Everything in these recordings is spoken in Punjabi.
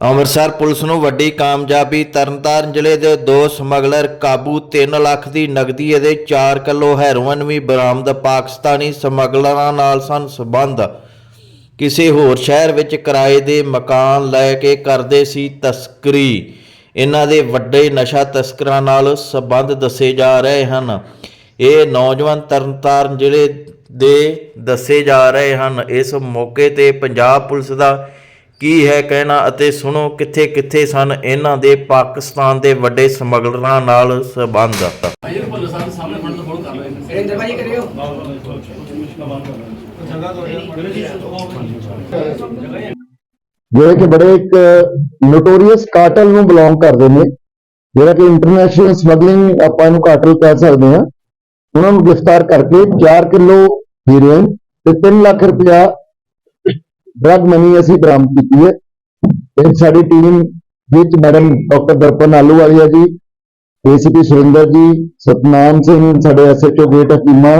ਅੰਮ੍ਰਿਤਸਰ ਪੁਲਿਸ ਨੂੰ ਵੱਡੀ ਕਾਮਯਾਬੀ ਤਰਨਤਾਰਨ ਜ਼ਿਲ੍ਹੇ ਦੇ ਦੋ ਸਮਗਲਰ ਕਾਬੂ 3 ਲੱਖ ਦੀ ਨਗਦੀ ਅਤੇ 4 ਕਿਲੋ ਹੈਰੋਇਨ ਵੀ ਬਰਾਮਦ ਪਾਕਿਸਤਾਨੀ ਸਮਗਲਰਾਂ ਨਾਲ ਸਨ। ਸਬੰਧ ਕਿਸੇ ਹੋਰ ਸ਼ਹਿਰ ਵਿੱਚ ਕਿਰਾਏ ਦੇ ਮਕਾਨ ਲੈ ਕੇ ਕਰਦੇ ਸੀ ਤਸਕਰੀ। ਇਹਨਾਂ ਦੇ ਵੱਡੇ ਨਸ਼ਾ ਤਸਕਰਾਂ ਨਾਲ ਸਬੰਧ ਦੱਸੇ ਜਾ ਰਹੇ ਹਨ। ਇਹ ਨੌਜਵਾਨ ਤਰਨਤਾਰਨ ਜ਼ਿਲ੍ਹੇ ਦੇ ਦੱਸੇ ਜਾ ਰਹੇ ਹਨ। ਇਸ ਮੌਕੇ ਤੇ ਪੰਜਾਬ ਪੁਲਿਸ ਦਾ ਕੀ ਹੈ ਕਹਿਣਾ ਅਤੇ ਸੁਣੋ ਕਿੱਥੇ ਕਿੱਥੇ ਸਨ ਇਹਨਾਂ ਦੇ ਪਾਕਿਸਤਾਨ ਦੇ ਵੱਡੇ ਸਮਗਲਰਾਂ ਨਾਲ ਸਬੰਧ। ਭਾਈ ਨੂੰ ਭੁੱਲ ਸਾਹਿਬ ਸਾਹਮਣੇ ਫੜਨ ਤੋਂ ਫੋਨ ਕਰ ਰਹੇ ਨੇ। ਰਿੰਦਰ ਭਾਜੀ ਕਰਿਓ। ਜਿਹੜੇ ਕਿ ਬੜੇ ਇੱਕ ਨੋਟੋਰੀਅਸ ਕਾਰਟਲ ਨੂੰ ਬਿਲੋਂਗ ਕਰਦੇ ਨੇ ਜਿਹੜਾ ਕਿ ਇੰਟਰਨੈਸ਼ਨਲ ਸਮਗਲਿੰਗ ਆਪਾਂ ਇਹਨੂੰ ਕਾਰਟਲ ਕਹਿ ਸਕਦੇ ਹਾਂ ਉਹਨਾਂ ਨੂੰ ਗ੍ਰਿਫਤਾਰ ਕਰਕੇ 4 ਕਿਲੋ ਹੀਰੋਇਨ ਤੇ 3 ਲੱਖ ਰੁਪਇਆ ਡਰਗ ਮਨੀ ਅਸੀਂ ਬਰਾਮਦ ਕੀਤੀ ਹੈ। ਇਹ ਸਾਡੀ ਟੀਮ ਵਿੱਚ ਮੈਡਮ ਡਾਕਟਰ ਦਰਪਨ ਆਲੂਵਾਲੀਆ ਜੀ ਏਸੀਪੀ ਸੁਰਿੰਦਰ ਜੀ, ਸਤਨਾਮ ਸਿੰਘ, ਸਾਡੇ ਐਸਐਚਓ ਗੇਟ ਹਕੀਮਾ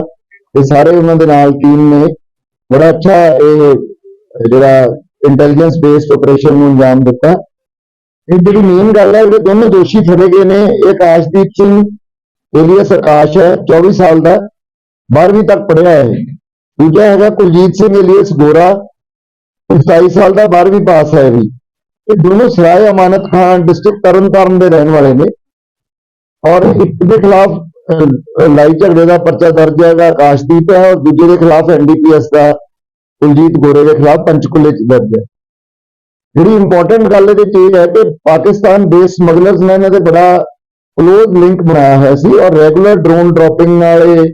ਇਹ ਸਾਰੇ ਉਹਨਾਂ ਦੇ ਨਾਲ ਟੀਮ ਨੇ। ਬੜਾ ਅੱਛਾ ਇਹ, ਜਿਹੜਾ ਇੰਟੈਲੀਜੈਂਸ ਬੇਸਡ ਆਪਰੇਸ਼ਨ ਨੂੰ ਅੰਜਾਮ ਦਿੱਤਾ। ਇਹ ਜਿਹੜੀ ਮੇਨ ਗੱਲ ਹੈ ਜਿਹੜੇ ਦੋਨੋਂ ਦੋਸ਼ੀ ਫੜੇ ਗਏ ਨੇ। ਇਹ ਆਕਾਸ਼ਦੀਪ ਸਿੰਘ ਏਲੀਅਸ ਆਕਾਸ਼ ਹੈ 24 ਸਾਲ ਦਾ 12ਵੀਂ ਤੱਕ ਪੜ੍ਹਿਆ ਹੈ। ਦੂਜਾ ਹੈਗਾ ਕੁਲਜੀਤ ਸਿੰਘ, ਏਲੀਅਸ ਗੋਰਾ। 27 ਸਾਲ ਦਾ 12ਵੀਂ ਪਾਸ ਹੈ ਇਹ ਵੀ ਇਹ ਦੋਨੋਂ ਸਰਾਏ ਅਮਾਨਤ ਖਾਨ ਡਿਸਟ੍ਰਿਕਟ ਤਰਨਤਾਰਨ ਦੇ ਰਹਿਣ ਵਾਲੇ ਨੇ ਔਰ ਇੱਕ ਦੇ ਖਿਲਾਫ ਅਹ, ਲੜਾਈ ਝਗੜੇ ਦਾ ਪਰਚਾ ਦਰਜ ਹੈਗਾ ਆਕਾਸ਼ਦੀਪ ਹੈ ਔਰ ਦੂਜੇ ਦੇ ਖਿਲਾਫ ਐਨਡੀਪੀਐਸ ਦਾ ਕੁਲਜੀਤ ਗੋਰੇ ਦੇ ਖਿਲਾਫ ਪੰਚਕੂਲੇ ਚ ਦਰਜ ਹੈ ਜਿਹੜੀ ਇੰਪੋਰਟੈਂਟ ਗੱਲ ਇਹਦੇ ਚ ਇਹ ਹੈ ਕਿ ਪਾਕਿਸਤਾਨ ਬੇਸ ਸਮਗਲਰਸ ਨੇ ਇਹਨਾਂ ਦੇ ਬੜਾ ਕਲੋਜ਼ ਲਿੰਕ ਬਣਾਇਆ ਹੋਇਆ ਸੀ ਔਰ ਰੈਗੂਲਰ ਡਰੋਨ ਡ੍ਰੌਪਿੰਗ ਨਾਲ ਇਹ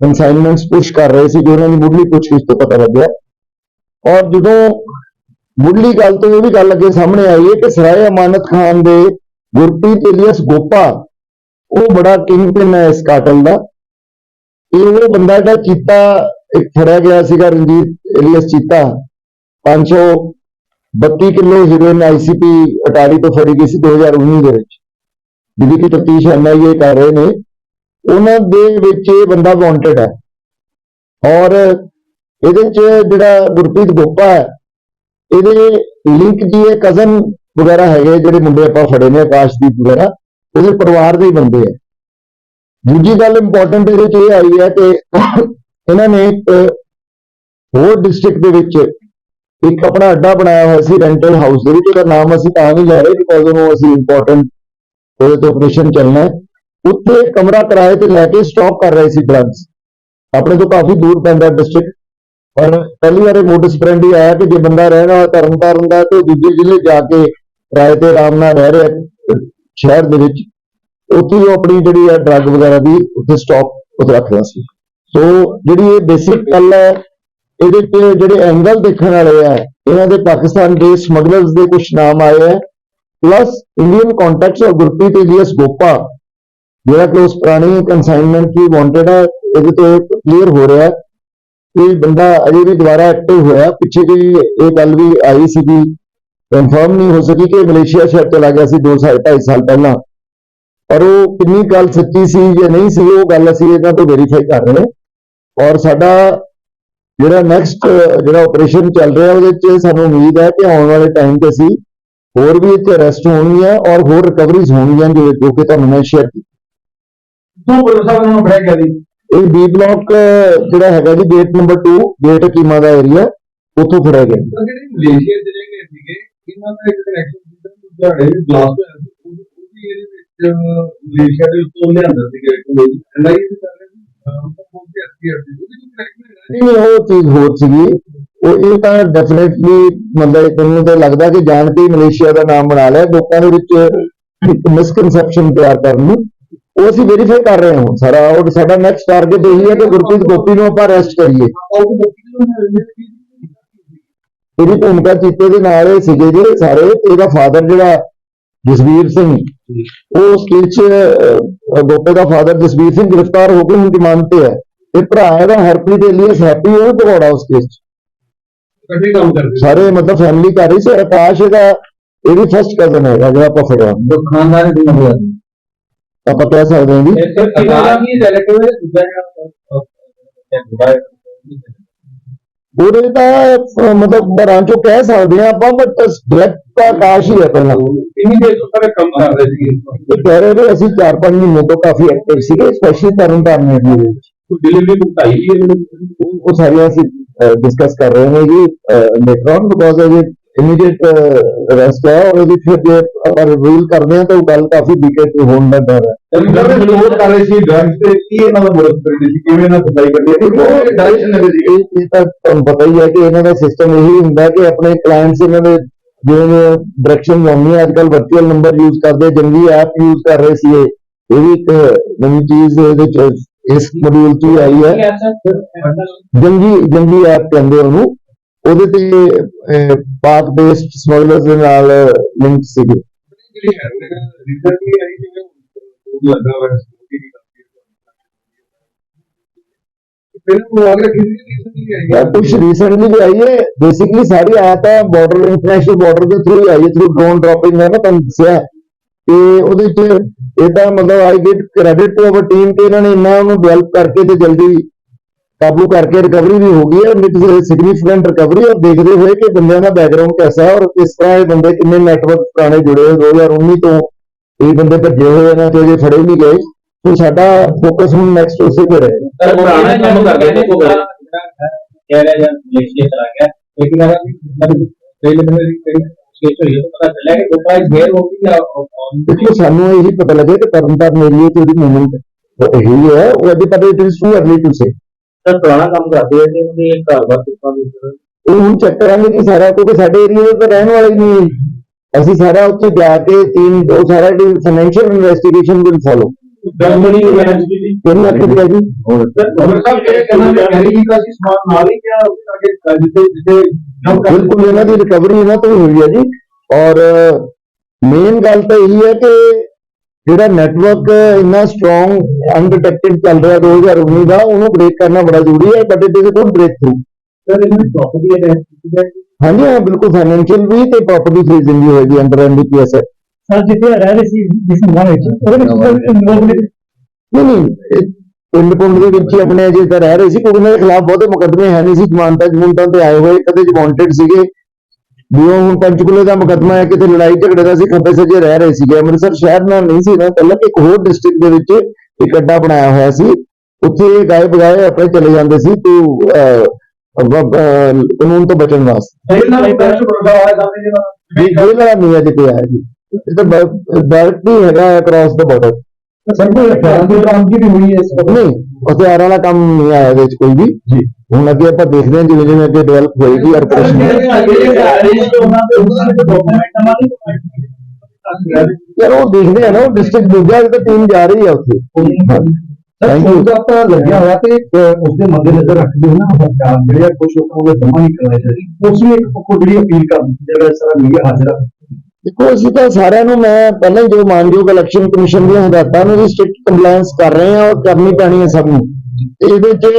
ਕਨਸਾਈਨਮੈਂਟਸ ਪੁਸ਼ ਕਰ ਰਹੇ ਸੀ ਜੋ ਇਹਨਾਂ ਦੀ ਮੁੱਢਲੀ ਪੁੱਛਗਿੱਛ ਤੋਂ ਪਤਾ ਲੱਗਿਆ। ਔਰ ਜਦੋਂ ਮੁੱਢਲੀ ਗੱਲ ਤੋਂ ਇਹ ਵੀ ਗੱਲ ਅੱਗੇ ਸਾਹਮਣੇ ਆਈ ਹੈ ਕਿ ਸਰਾਏ ਅਮਾਨਤ ਖਾਨ ਦੇ ਗੁਰਪ੍ਰੀਤ ਇਲੀਅਸ ਗੋਪਾ, ਉਹ ਬੜਾ ਕਿੰਗ ਪਿਨ ਹੈ ਇਸ ਕਾਟਲ ਦਾ। ਇਹ ਉਹ ਬੰਦਾ ਜਿਹੜਾ ਚੀਤਾ, ਇੱਕ ਫੜਿਆ ਗਿਆ ਸੀਗਾ Ranjeet alias Cheeta 532 kilo heroin ICP Attari ਤੋਂ ਫੜੀ ਗਈ ਸੀ 2019 ਦੇ ਵਿੱਚ, ਜਿਹਦੀ ਕਿ ਤਫਤੀਸ਼ ਐਨਆਈਏ ਕਰ ਰਹੇ ਨੇ। ਉਹਨਾਂ ਦੇ ਵਿੱਚ ਇਹ ਬੰਦਾ ਵਾਂਟਡ ਹੈ। ਔਰ ਇਹਦੇ ਚ ਜਿਹੜਾ ਗੁਰਪ੍ਰੀਤ ਗੋਪਾ ਹੈ, ਇਹਦੇ ਲਿੰਕ ਜੀ ਇਹ ਕਜ਼ਨ ਵਗੈਰਾ ਹੈਗੇ ਜਿਹੜੇ ਮੁੰਡੇ ਆਪਾਂ ਫੜੇ ਨੇ ਆਕਾਸ਼ਦੀਪ ਵਗੈਰਾ, ਉਹਦੇ ਪਰਿਵਾਰ ਦੇ ਹੀ ਬੰਦੇ ਆ। ਦੂਜੀ ਗੱਲ ਇੰਪੋਰਟੈਂਟ ਇਹਦੇ ਵਿੱਚ ਇਹ ਆਈ ਹੈ ਕਿ ਇਹਨਾਂ ਨੇ ਹੋਰ ਡਿਸਟ੍ਰਿਕਟ ਦੇ ਵਿੱਚ ਇੱਕ ਆਪਣਾ ਅੱਡਾ ਬਣਾਇਆ ਹੋਇਆ ਸੀ ਰੈਂਟਲ ਹਾਊਸ ਦੇ ਵਿੱਚ, ਉਹਦਾ ਨਾਮ ਅਸੀਂ ਤਾਂ ਨਹੀਂ ਲੈ ਰਹੇ ਬਿਕੋਜ਼ ਉਹਨੂੰ ਅਸੀਂ ਇੰਪੋਰਟੈਂਟ ਉਹਦੇ ਤੇ ਆਪਰੇਸ਼ਨ ਚੱਲਣਾ ਉੱਥੇ ਕਮਰਾ ਕਿਰਾਏ ਤੇ ਲੈ ਕੇ ਸਟਾਕ ਕਰ ਰਹੇ ਸੀ ਡਰੱਗਸ ਆਪਣੇ ਤੋਂ ਕਾਫੀ ਦੂਰ ਪੈਂਦਾ ਡਿਸਟ੍ਰਿਕਟ ਪਰ ਪਹਿਲੀ ਵਾਰ ਇਹ ਮੋਟਿਸ ਹੀ ਆਇਆ ਕਿ ਜੇ ਬੰਦਾ ਰਹਿਣਾ ਹੋਇਆ ਤਰਨਤਾਰਨ ਦਾ ਤੇ ਦੂਜੇ ਜ਼ਿਲ੍ਹੇ ਜਾ ਕੇ ਰਾਏ ਤੇ ਆਰਾਮ ਨਾਲ ਰਹਿ ਰਿਹਾ ਸ਼ਹਿਰ ਦੇ ਵਿੱਚ, ਉੱਥੇ ਉਹ ਆਪਣੀ ਜਿਹੜੀ ਹੈ ਡਰੱਗ ਵਗੈਰਾ ਦੀ ਉੱਥੇ ਸਟਾਕ ਉੱਥੇ ਰੱਖ ਸੀ। ਸੋ ਜਿਹੜੀ ਇਹ ਬੇਸਿਕ ਗੱਲ ਹੈ, ਇਹਦੇ ਤੇ ਜਿਹੜੇ ਐਂਗਲ ਦੇਖਣ ਵਾਲੇ ਆ, ਇਹਨਾਂ ਦੇ ਪਾਕਿਸਤਾਨ ਦੇ ਸਮਗਲਰਸ ਦੇ ਕੁਝ ਨਾਮ ਆਏ ਹੈ ਪਲੱਸ ਇੰਡੀਅਨ ਕੰਟੈਕਟਸ ਔਰ ਗੁਰਪ੍ਰੀਤ ਇਲੀਅਸ ਗੋਪਾ ਜਿਹੜਾ ਕਿ ਉਸ ਪੁਰਾਣੀ ਕਨਸਾਈਨਮੈਂਟ ਕੀ ਵਾਂਟਡ ਹੈ, ਇਹਦੇ ਤੋਂ ਕਲੀਅਰ ਹੋ ਰਿਹਾ ਹੈ। ਇਹ ਬੰਦਾ ਅਜੇ ਵੀ ਦੁਬਾਰਾ ਐਕਟਿਵ ਹੋਇਆ, ਪਿੱਛੇ ਜੀ ਇਹ ਗੱਲ ਵੀ ਆਈ ਸੀ ਕਿ ਕਨਫਰਮ ਨਹੀਂ ਹੋ ਸਕੀ ਕਿ ਮਲੇਸ਼ੀਆ ਸ਼ਹਿਰ ਚਲਾ ਗਿਆ ਸੀ 2 ਸਾਲ 2.5 ਸਾਲ ਪਹਿਲਾਂ। ਪਰ ਉਹ ਕਿੰਨੀ ਗੱਲ ਸੱਚੀ ਸੀ ਜਾਂ ਨਹੀਂ ਸੀ, ਉਹ ਗੱਲ ਅਸੀਂ ਇਹਨਾਂ ਤੋਂ ਵੈਰੀਫਾਈ ਕਰ ਰਹੇ ਹਾਂ। ਔਰ ਸਾਡਾ ਜਿਹੜਾ ਨੈਕਸਟ ਜਿਹੜਾ ਆਪਰੇਸ਼ਨ ਚੱਲ ਰਿਹਾ, ਉਹਦੇ 'ਚ ਸਾਨੂੰ ਉਮੀਦ ਹੈ ਕਿ ਆਉਣ ਵਾਲੇ ਟਾਈਮ ਤੇ ਅਸੀਂ ਹੋਰ ਵੀ ਇੱਥੇ ਅਰੈਸਟ ਹੋਣਗੀਆਂ ਔਰ ਹੋਰ ਰਿਕਵਰੀਜ਼ ਹੋਣਗੀਆਂ ਜੋ ਕਿ ਤੁਹਾਨੂੰ ਮੈਂ ਸ਼ੇਅਰ ਕੀਤੀ। ਤੂੰ ਪੁਲਿਸ ਸਾਹਿਬ ਨੂੰ ਫੜਿਆ ਗਿਆ ਇਹ ਬੀ ਬਲਾਕ ਜਿਹੜਾ ਹੈਗਾ ਜੀ ਗੇਟ ਨੰਬਰ 2 ਗੇਟ ਕੀਮਾ ਦਾ ਏਰੀਆ ਉੱਥੋਂ ਫੜਿਆ ਗਿਆ ਜਿਹੜੇ ਮਲੇਸ਼ੀਆ ਚਲੇ ਗਏ ਸੀਗੇ ਇਹਨਾਂ ਦਾ ਇੱਕ ਕਨੈਕਸ਼ਨ ਸੀ ਲੁਧਿਆਣੇ ਵੀ ਬਲਾਸਟ ਹੋਇਆ ਸੀ ਉਹ ਵੀ ਇਹਦੇ ਵਿੱਚ ਮਲੇਸ਼ੀਆ ਦੇ ਉੱਤੋਂ ਲਿਆਂਦਾ ਸੀਗਾ ਐਨਆਈਏ ਕਰ ਰਹੇ ਸੀ ਨਹੀਂ ਚੀਜ਼ ਹੋਰ ਸੀਗੀ। ਉਹ ਇਹ ਤਾਂ ਡੈਫੀਨਿਟਲੀ ਮਤਲਬ ਮੈਨੂੰ ਤਾਂ ਲੱਗਦਾ ਕਿ ਜਾਣ ਕੇ ਮਲੇਸ਼ੀਆ ਦਾ ਨਾਮ ਬਣਾ ਲਿਆ ਲੋਕਾਂ ਦੇ ਵਿੱਚ ਇੱਕ ਮਿਸਕਨਸੈਪਸ਼ਨ ਤਿਆਰ ਕਰਨ ਨੂੰ। ਉਹ ਅਸੀਂ ਵੈਰੀਫਾਈ ਕਰ ਰਹੇ ਹਾਂ ਹੁਣ ਸਾਰਾ ਔਰ ਸਾਡਾ ਨੈਕਸਟ ਟਾਰਗੇਟ ਇਹੀ ਹੈ ਕਿ ਗੁਰਪ੍ਰੀਤ ਗੋਪੀ ਨੂੰ ਆਪਾਂ ਅਰੈਸਟ ਕਰੀਏ ਉਹ ਵੀ ਲੋਕੀ ਨੂੰ ਇਹਦੀ ਭੂਮਿਕਾ ਚੀਤੇ ਦੇ ਨਾਲ ਇਹ ਸੀਗੇ ਜਿਹੜੇ ਸਾਰੇ ਇਹਦਾ ਫਾਦਰ ਜਿਹੜਾ ਜਸਵੀਰ ਸਿੰਘ ਉਹ ਉਸ ਕੇਸ 'ਚ ਅਹ, ਗੋਪੇ ਦਾ ਫਾਦਰ ਜਸਵੀਰ ਸਿੰਘ ਗ੍ਰਿਫਤਾਰ ਹੋ ਕੇ ਹੁਣ ਜ਼ਮਾਨਤ ਤੇ ਹੈ ਤੇ ਭਰਾ ਇਹਦਾ ਹਰਪ੍ਰੀਤ ਏਲੀਅਸ ਹੈਪੀ ਉਹ ਭਗੌੜਾ ਉਸ ਕੇਸ 'ਚ ਇਕੱਠੇ ਕੰਮ ਕਰਦੇ ਸਾਰੇ ਮਤਲਬ ਫੈਮਿਲੀ ਘਰ ਹੀ ਸੀ ਆਕਾਸ਼ ਇਹਦਾ ਇਹਦੀ ਫਸਟ ਕਜ਼ਨ ਹੈਗਾ ਜਿਹੜਾ ਆਪਾਂ ਫੜਿਆ ਖਾਨਦਾਨ ਦੀ ਮਹਿਲਾ ਆਪਾਂ ਕਹਿ ਸਕਦੇ ਹਾਂ ਜੀ ਹੈ ਉਹਦੇ ਤਾਂ ਅਹ, ਮਤਲਬ ਘਰਾਂ ਚੋਂ ਕਹਿ ਸਕਦੇ ਆ ਆਪਾਂ ਬਟ ਡਾਇਰੈਕਟ ਤਾਂ ਆਕਾਸ਼ ਹੀ ਹੈ ਪਹਿਲਾਂ। ਇਹ ਕਹਿ ਰਹੇ ਵੀ ਅਸੀਂ 4-5 ਮਹੀਨੇ ਤੋਂ ਕਾਫੀ ਐਕਟਿਵ ਸੀਗੇ ਸਪੈਸ਼ਲੀ ਤਰਨ ਤਾਰਨ ਏਰੀਆ ਦੇ ਵਿੱਚ? ਹੈ ਉਹ ਉਹ ਸਾਰੀਆਂ ਅਸੀਂ ਡਿਸਕਸ ਕਰ ਰਹੇ ਹਾਂ ਜੀ ਲੇਟਰ ਔਨ ਬਿਕੋਜ਼ ਇਹ ਇਮੀਡੀਏਟ ਰੈਸਟ ਹੈ ਔਰ ਉਹਦੀ ਫਿਰ ਜੇ ਆਪਾਂ ਰਿਵੀਲ ਕਰਦੇ ਹਾਂ ਤਾਂ ਉਹ ਗੱਲ ਕਾਫੀ ਡੀਟੇਲ ਚ ਹੋਣ ਦਾ ਡਰ ਹੈ ਅੰਦਰ ਦੇ ਲੋਕ ਕਰ ਰਹੇ ਸੀ ਡਰੱਗਸ ਤੇ ਕੀ ਇਹਨਾਂ ਦਾ ਮੋੜਕ ਕਰਦੇ ਸੀ ਕਿਵੇਂ ਇਹਨਾਂ ਸਪਲਾਈ ਕਰਦੇ ਸੀ ਉਹ ਡਾਇਰੈਕਸ਼ਨ ਲੱਗੇ ਸੀ ਇਹ ਇਹ ਤਾਂ ਤੁਹਾਨੂੰ ਪਤਾ ਹੀ ਹੈ ਕਿ ਇਹਨਾਂ ਦਾ ਸਿਸਟਮ ਇਹੀ ਹੁੰਦਾ ਕਿ ਆਪਣੇ ਕਲਾਇੰਟਸ ਇਹਨਾਂ ਦੇ ਜਿਵੇਂ ਡਾਇਰੈਕਸ਼ਨ ਆਉਂਦੀ ਅੱਜ ਕੱਲ ਵਰਚੁਅਲ ਨੰਬਰ ਯੂਜ਼ ਕਰਦੇ ਜੰਗੀ ਐਪ ਯੂਜ਼ ਕਰ ਰਹੇ ਸੀ ਇਹ ਇਹ ਵੀ ਇੱਕ ਨਵੀਂ ਚੀਜ਼ ਇਹਦੇ ਚ ਇਸ ਮੋਡਿਊਲ ਚ ਹੀ ਆਈ ਹੈ ਜੰਗੀ ਜੰਗੀ ਐਪ ਕਹਿੰਦੇ ਉਹਨੂੰ ਉਹਦੇ ਤੇ ਅਹ, ਪਾਕ ਬੇਸਡ ਸਮਗਲਰਸ ਦੇ ਨਾਲ ਲਿੰਕ ਸੀਗੇ। ਜਿਹੜੀ ਹੈ ਰਿਸੈਂਟਲੀ ਆਈ ਜਿਵੇਂ ਉਹ ਲੱਗਾ ਹੋਇਆ ਸੀ ਕਿ ਫਿਰ ਉਹ ਅਗਰ ਕਿਸੇ ਦੀ ਰਿਸੈਂਟਲੀ ਆਈ ਯਾਰ ਕੁਝ ਰੀਸੈਂਟਲੀ ਵੀ ਆਈ ਹੈ। ਬੇਸਿਕਲੀ ਸਾਰੀ ਆਇਆ ਤਾਂ ਬਾਰਡਰ ਇੰਟਰਨੈਸ਼ਨਲ ਬਾਰਡਰ ਦੇ ਥਰੂ ਆਈ ਹੈ। ਥਰੂ ਡਰੋਨ ਡ੍ਰੌਪਿੰਗ ਮੈਂ ਨਾ ਤੁਹਾਨੂੰ ਦੱਸਿਆ ਤੇ ਉਹਦੇ ਚ ਇਹਦਾ ਮਤਲਬ I get credit to our team ਕਿ ਇਹਨਾਂ ਨੇ ਇੰਨਾ ਉਹਨੂੰ ਡਿਵੈਲਪ ਕਰਕੇ ਤੇ ਜਲਦੀ काबू करके रिकवरी भी होगी और इट इज़ सिग्निफिकेंट रिकवरी और देखते हुए कि बंद का बैकग्राउंड कैसा है और किस तरह के बंदे किन्ने नैटवर्क पुराने जुड़े हुए दो हज़ार उन्नीस तो ये बंदे भजे हुए हैं तो अजय फड़े भी गए तो साडा फोकस हम नैक्सट उसे पर है पता लगे कि तरन तारण एरिए मूवमेंट यही है वो अभी पता it is too early to say sir ਪੁਰਾਣਾ ਕੰਮ ਕਰਦੇ ਹੈ ਤੇ ਉਹਦੇ ਘਰ ਬਾਰ ਕਿੱਥਾਂ ਦੇ ਸਰ ਉਹ ਹੁਣ ਚੈੱਕ ਕਰਾਂਗੇ ਕਿ ਸਾਰਾ ਕਿਉਂਕਿ ਸਾਡੇ ਏਰੀਆ ਦੇ ਤਾਂ ਰਹਿਣ ਵਾਲੇ ਨਹੀਂ। ਹੈ। ਅਸੀਂ ਸਾਰਾ ਉੱਥੇ ਜਾ ਕੇ ਟੀਮ ਉਹ ਸਾਰਾ financial investigation will follow company manage ਦੀ ਕਿੰਨੇ ਰੁਪਏ ਜੀ? ਡਾਕਟਰ ਸਾਹਿਬ ਜਿਹੜੇ ਕਹਿੰਦੇ ਨੇ ਕੈਰੀ ਕੀਤਾ ਸੀ ਸਮਾਨ ਨਾਲ ਹੀ ਕਿਆ ਅੱਗੇ ਜਿੱਥੇ ਜਿੱਥੇ ਕਰ ਬਿਲਕੁਲ ਇਹਨਾਂ ਦੀ ਰਿਕਵਰੀ ਇਹਨਾਂ ਤੋਂ ਹੀ ਹੋਈ ਹੈ ਜੀ। ਔਰ ਮੇਨ ਗੱਲ ਤਾਂ ਇਹੀ ਹੈ ਕਿ ਜਿਹੜਾ ਨੈਟਵਰਕ ਇੰਨਾ ਸਟਰੋਂਗ ਅਨਡਿਟੈਕਟਡ ਚੱਲ ਰਿਹਾ 2019 ਦਾ ਉਹਨੂੰ ਬ੍ਰੇਕ ਕਰਨਾ ਬੜਾ ਜ਼ਰੂਰੀ ਹੈ but it is a good breakthrough sir ਇਹਨਾਂ ਦੀ ਪ੍ਰੋਪਰਟੀ ਹਾਂਜੀ ਹਾਂ ਬਿਲਕੁਲ ਫਾਈਨੈਂਸ਼ੀਅਲ ਵੀ ਤੇ ਪ੍ਰਾਪਰਟੀ ਫ੍ਰੀਜ਼ਿੰਗ ਵੀ ਹੋਏਗੀ ਅੰਡਰ ਐਨਡੀਪੀਐਸ ਸਰ ਜਿੱਥੇ ਰਹਿ ਰਹੇ ਸੀ ਜਿਸ ਨੂੰ ਵਿੱਚ ਉਹਦੇ ਵਿੱਚ ਸਰ ਇਨਵੋਲਵਮੈਂਟ ਨਹੀਂ? ਨਹੀਂ ਇਹ ਪਿੰਡ ਪੁੰਡ ਦੇ ਵਿੱਚ ਹੀ ਆਪਣੇ ਅਜੇ ਤਾਂ ਰਹਿ ਰਹੇ ਸੀ ਉਹਨਾਂ ਦੇ ਖਿਲਾਫ ਬਹੁਤੇ ਮੁਕੱਦਮੇ ਹੈ ਨਹੀਂ ਸੀ ਜ਼ਮਾਨਤਾਂ ਜ਼ਮੂਨਤਾਂ ਤੇ ਆਏ ਹੋਏ ਕਦੇ ਵਾਂਟਡ ਸੀਗੇ। ਵੀ ਉਹ ਹੁਣ ਪੰਚਕੂਲੇ ਦਾ ਮੁਕੱਦਮਾ ਹੈ ਕਿਤੇ ਲੜਾਈ ਝਗੜੇ ਦਾ ਸੀ ਖੱਬੇ ਸੱਜੇ ਰਹਿ ਰਹੇ ਸੀਗੇ। ਅੰਮ੍ਰਿਤਸਰ ਸ਼ਹਿਰ ਨਾਲ ਨਹੀਂ ਸੀ ਨਾ ਪਹਿਲਾਂ ਇੱਕ ਹੋਰ ਡਿਸਟ੍ਰਿਕਟ ਦੇ ਵਿੱਚ ਇੱਕ ਅੱਡਾ ਬਣਾਇਆ ਹੋਇਆ ਸੀ। ਉੱਥੇ ਇਹ ਗਾਏ ਬਗਾਏ ਆਪਣੇ ਚਲੇ ਜਾਂਦੇ ਸੀ ਤੇ ਕਾਨੂੰਨ ਤੋਂ ਬਚਣ ਵਾਸਤੇ। ਇਹਨਾਂ ਨੂੰ ਬੈਸਟ ਪ੍ਰੋਗਰਾਮ ਆਇਆ ਜਾਂਦੇ ਇਹ ਇਹ ਵਾਲਾ ਨਹੀਂ ਅਜੇ ਪਿਆ ਹੈ ਜੀ। ਇਹ ਤਾਂ ਡਾਇਰੈਕਟ ਹੀ ਹੈਗਾ ਅਕ੍ਰੋਸ ਦਾ ਬਾਰਡਰ ਸਰ ਕੋਈ ਹਥਿਆਰ ਦੀ ਬਰਾਮਦਗੀ ਵੀ ਹੋਈ ਹੈ ਇਸ ਵਕਤ ਨਹੀਂ ਹਥਿਆਰਾਂ ਵਾਲਾ ਕੰਮ ਨਹੀਂ ਆਇਆ ਇਹਦੇ ਵਿੱਚ ਕੋਈ ਵੀ ਜੀ ਹੁਣ ਅੱਗੇ ਆਪਾਂ ਦੇਖਦੇ ਹਾਂ ਜਿਵੇਂ ਜਿਵੇਂ ਅੱਗੇ ਡਿਵੈਲਪ ਹੋਏਗੀ ਆਪਰੇਸ਼ਨ ਯਾਰ ਉਹ ਦੇਖਦੇ ਆ ਨਾ ਉਹ ਡਿਸਟ੍ਰਿਕਟ ਦੂਜਾ ਤਾਂ ਟੀਮ ਜਾ ਰਹੀ ਹੈ ਉੱਥੇ ਥੈਂਕ ਯੂ ਉਹਦਾ ਤਾਂ ਲੱਗਿਆ ਹੋਇਆ ਤੇ ਅਹ, ਉਸ ਦੇ ਮੱਦੇ ਨਜ਼ਰ ਰੱਖਦੇ ਹੋ ਨਾ ਸਰਕਾਰ ਜਿਹੜੇ ਆ ਕੁਝ ਲੋਕਾਂ ਨੂੰ ਜਮਾ ਨਹੀਂ ਕਰਨਾ ਚਾਹੀਦਾ ਉਸ ਨੂੰ ਇੱਕ ਪੱਖੋਂ ਜਿਹੜੀ ਅਪੀਲ ਕਰ ਜਿਹੜਾ ਇਸ ਤਰ੍ਹਾਂ ਮੀਡੀਆ ਹਾਜ਼ਰ ਆ ਦੇਖੋ ਅਸੀਂ ਤਾਂ ਸਾਰਿਆਂ ਨੂੰ ਮੈਂ ਪਹਿਲਾਂ ਹੀ ਜੋ ਮਾਨਯੋਗ ਇਲੈਕਸ਼ਨ ਕਮਿਸ਼ਨ ਦੀਆਂ ਹਦਾਇਤਾਂ ਨੂੰ ਵੀ ਸਟ੍ਰਿਕਟ ਕੰਪਲਾਈਂਸ ਕਰ ਰਹੇ ਹਾਂ ਔਰ ਕਰਨੀ ਪੈਣੀ ਹੈ ਸਭ ਨੂੰ। ਇਹਦੇ ਚ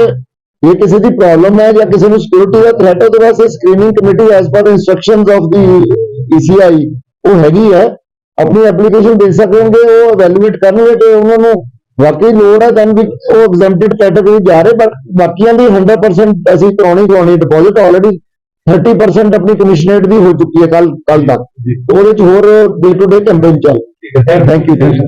ਜੇ ਕਿਸੇ ਦੀ ਪ੍ਰੋਬਲਮ ਹੈ ਜਾਂ ਕਿਸੇ ਨੂੰ ਸਿਕਿਉਰਿਟੀ ਦਾ ਥ੍ਰੈਟ ਹੈ, ਉਹਦੇ ਵਾਸਤੇ screening committee as per instructions of the ECI ਉਹ ਹੈਗੀ ਹੈ। ਆਪਣੀ ਐਪਲੀਕੇਸ਼ਨ ਦੇ ਸਕਣਗੇ, ਉਹ ਇਵੈਲੂਏਟ ਕਰਨਗੇ ਤੇ ਉਹਨਾਂ ਨੂੰ ਵਾਕਈ ਲੋੜ ਹੈ ਤਾਂ ਵੀ ਉਹ ਐਗਜ਼ੈਂਪਟਡ ਕੈਟਾਗਰੀ ਜਾ ਰਹੇ ਬਟ ਬਾਕੀਆਂ ਦੀ 100% ਅਸੀਂ ਕਰਾਉਣੀ ਕਰਾਉਣੀ ਡਿਪੋਜ਼ਿਟ ਆਲਰੇਡੀ 30% ਆਪਣੀ ਕਮਿਸ਼ਨਰੇਟ ਦੀ ਹੋ ਚੁੱਕੀ ਹੈ ਕੱਲ ਕੱਲ ਤੱਕ। ਉਹਦੇ ਚ ਹੋਰ ਡੇ ਟੂ ਡੇ ਕੈਂਪੇਨ ਚੱਲ ਥੈਂਕ ਯੂ ਥੈਂਕ ਯੂ